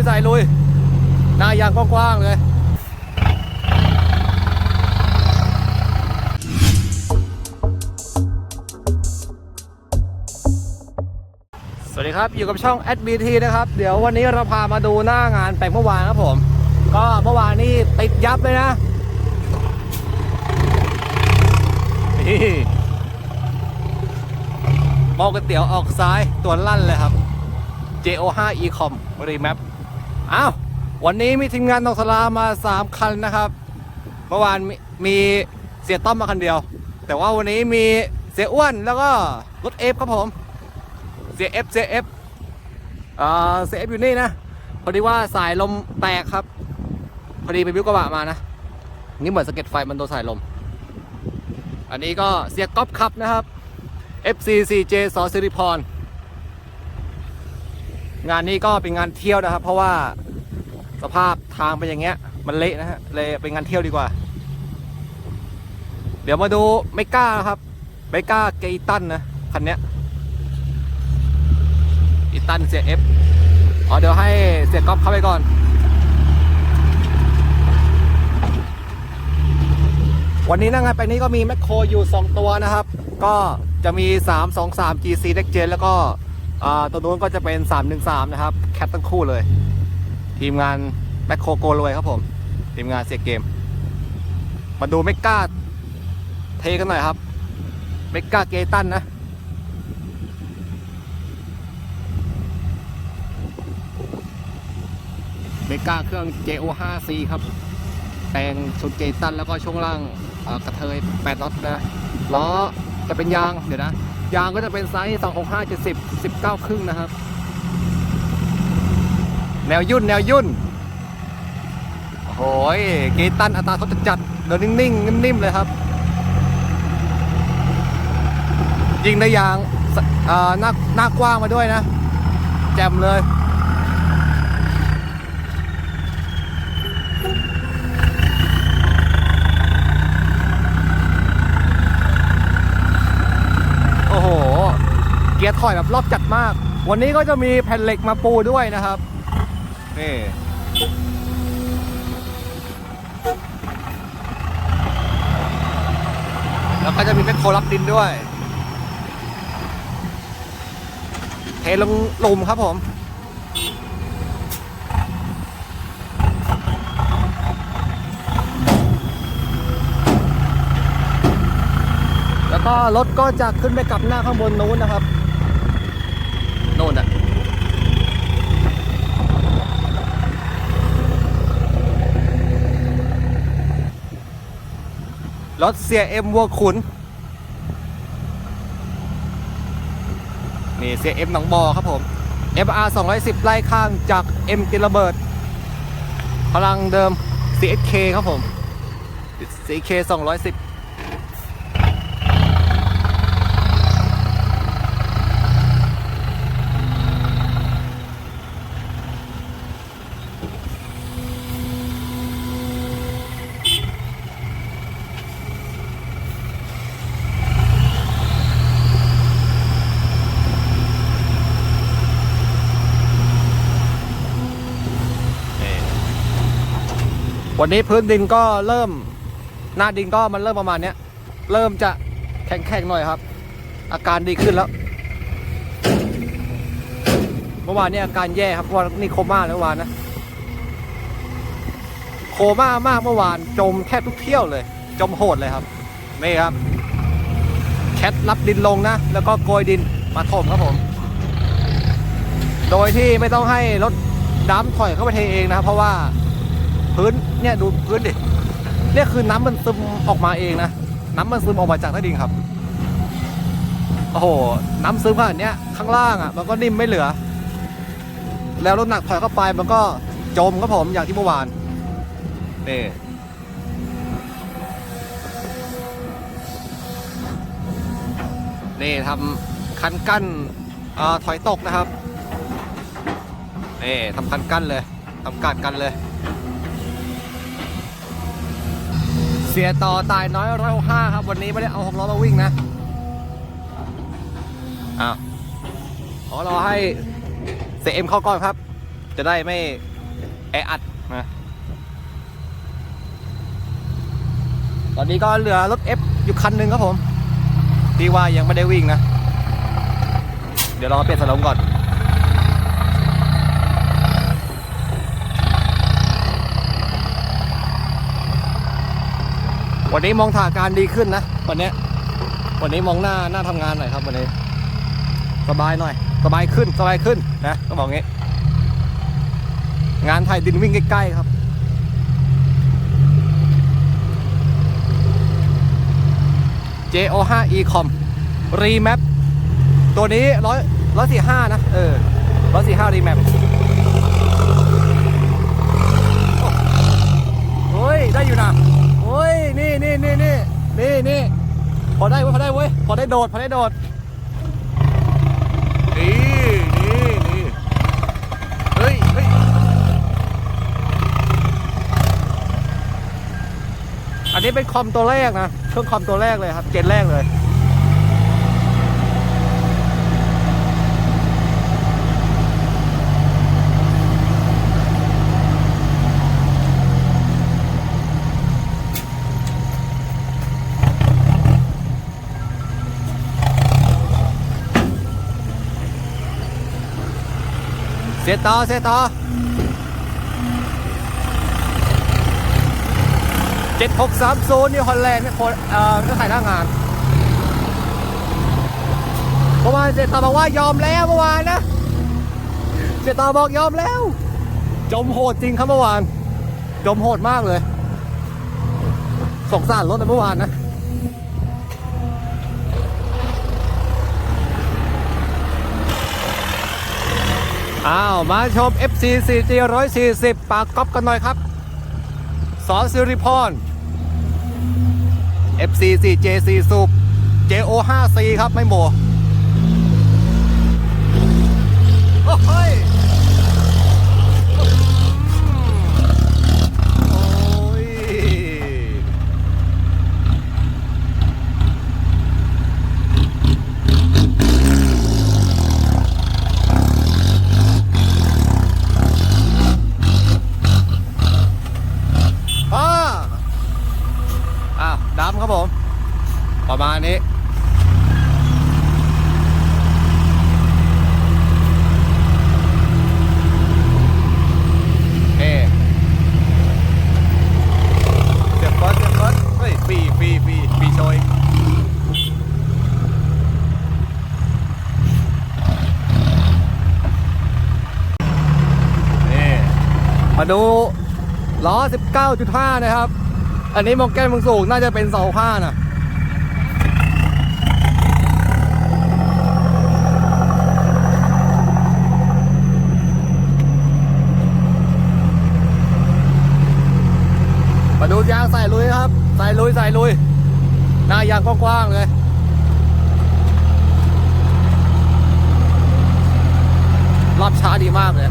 ยสายลุย หน้ายางกว้างๆเลยสวัสดีครับ อยู่กับช่อง SBT นะครับ เดี๋ยววันนี้เราพามาดูหน้างานแปลงเมื่อวานครับผม ก็เมื่อวานนี่ติดยับเลยนะนี่มอก๋วยเตี๋ยวออกซ้ายตัวลั่นเลยครับ JO5 Ecom Remap อ้าววันนี้มีทีมงานนองสลามา 3 คันนะครับ เมื่อวานมีมีเสียต้อมมาคันเดียว แต่ว่าวันนี้มีเสียอ้วนแล้วก็รถเอฟครับผม เสียเอฟเสียเอฟอ่าเสียเอฟอยู่นี่นะ พอดีว่าสายลมแตกครับ พอดีไปบิ้วกระบะมานะ นี่เหมือนสะเก็ดไฟมันโดนสายลม อันนี้ก็เสียก๊อฟคับนะครับ FC4J สอสิริพร งานนี้ก็เป็นงานเที่ยวนะครับ เพราะว่าสภาพทางเป็นอย่างเงี้ย มันเละนะฮะเลยเป็นงานเที่ยวดีกว่า เดี๋ยวมาดูไมก้านะครับไมก้าเกตันนะคันเนี้ยอีตันเสียเอฟอ๋อเดี๋ยวให้เสียก๊อฟเข้าไปก่อนวันนี้นะงานไปนี้ก็มีแมคโครอยู่ 2 ตัวนะครับ ก็จะมี 3 2 3 GC Next Gen แล้วก็ ตัวนู้นก็จะเป็น 313 นะครับ แคปทั้งคู่เลย ทีมงานแมคโคโกลวยครับผม ทีมงานเสียเกม มาดูเมกาเทกันหน่อยครับ เมกาเกตันนะเมกาเครื่อง JO5C ครับแต่งชุดเกตันแล้วก็ช่วงล่างกระเทย8น็อตนะล้อจะเป็นยางเดี๋ยวนะ ยางก็จะเป็นไซส์ 265 70 19 ครึ่งนะครับ แนวยุ่น แนวยุ่น โอ้โหยเกตันอัตราทดจัดเดินนิ่งๆ นิ่มๆ เลยครับ ยิงในยางหน้าหน้ากว้างมาด้วยนะ แจ่มเลย โอ้โห เกี ยร์ถอยแบบรอบจัดมาก วันนี้ก็จะมีแผ่นเหล็กมาปูด้วยนะครับนี่แล้วก็จะมีแมคโครรับดินด้วย เทลงหลุมครับผมแล้วก็รถก็จะขึ้นไปกลับหน้าข้างบนนู้นนะครับ โน่นอะ รถเสียเอ็มวัวขุน นี่เสียเอ็มหนองบอครับผม FR 210 ไล่ข้างจาก M กินระเบิด พลังเดิม CSK ครับผม CK 210 วันนี้พื้นดินก็เริ่ม หน้าดินก็มันเริ่มประมาณเนี้ย เริ่มจะแข็งๆหน่อยครับ อาการดีขึ้นแล้ว เมื่อวานเนี่ยอาการแย่ครับเพราะว่านี่โคม่าแล้วเมื่อวานนะ โคม่ามากเมื่อวานจมแทบทุกเที่ยวเลย จมโหดเลยครับนี่ครับ แคทรับดินลงนะ แล้วก็โกยดินมาถมครับผม โดยที่ไม่ต้องให้รถดัมถอยเข้าไปเทเองนะครับเพราะว่า พื้นเนี่ยดูพื้นดิเนี่ยคือน้ำมันซึมออกมาเองนะน้ำมันซึมออกมาจากใต้ดินครับโอ้โหน้ำซึมขนาดเนี้ยข้างล่างอะมันก็นิ่มไม่เหลือ แล้วรถหนักถอยเข้าไปมันก็จมครับผมอย่างที่เมื่อวานนี่นี่ทำคันกั้นอ่าถอยตกนะครับนี่ทำคันกั้นเลยทำการกันเลย เสียต่อตายน้อยร้อยห้าครับ วันนี้ไม่ได้เอาหกล้อมาวิ่งนะอ้าวขอรอให้เสียเอ็มเข้าก่อนครับ จะได้ไม่แออัดนะตอนนี้ก็เหลือรถ F อยู่คันหนึ่งครับผมที่ว่ายังไม่ได้วิ่งนะ เดี๋ยวเราเปลี่ยนสลมก่อน วันนี้มองถ่าการดีขึ้นนะวันนี้วันนี้มองหน้าหน้าทำงานหน่อยครับวันนี้ สบายหน่อย สบายขึ้นสบายขึ้นนะต้องบอกงี้ งานไทยดินวิ่งใกล้ๆครับ JO5 Ecom Remap ตัวนี้ร้อยร้อยสี่ห้านะ เออร้อยสี่ห้า Remap โอ้ย ได้อยู่นะ ยนี่นี่นี่นี่นี่นี่พอได้เว้ยพอได้เว้ยพอได้โดดพอได้โดดนี่นี่นี่เฮ้ยเฮ้ยอันนี้เป็นคอมตัวแรกนะเครื่องคอมตัวแรกเลยครับ เจนแรกเลย สียต่อเสียต่อเจ็ดหกสามศูนย์นี่ฮอลแลนด์ไม่คนเอ่อไม่ขายหน้างานเมื่อวานเสียต่อบอกว่ายอมแล้วเมื่อวานนะเสียต่อบอกยอมแล้ว จมโหดจริงครับเมื่อวาน จมโหดมากเลยสงสารรถเมื่อวานนะ อ้าว มาชม FC 4G 140 ปากก๊อปกันหน่อยครับ สอสิริพร FC 4J 4สูบ JO 5 C ครับ ไม่โมโอ้ย อ้าอ้าว ดำครับผม ประมาณนี้ เอ๊เสียบเฟิร์สเสียบเฟิร์สเฮ้ยฟีฟีฟีฟีโชยนี่มาดูล้อ 19.5 นะครับ อันนี้มองแก้มมึงสูงน่าจะเป็นเสาผ้านะมาดูยางใส่ลุยครับ ใส่ลุยใส่ลุย หน้ายางกว้างๆเลยรอบช้าดีมากเลย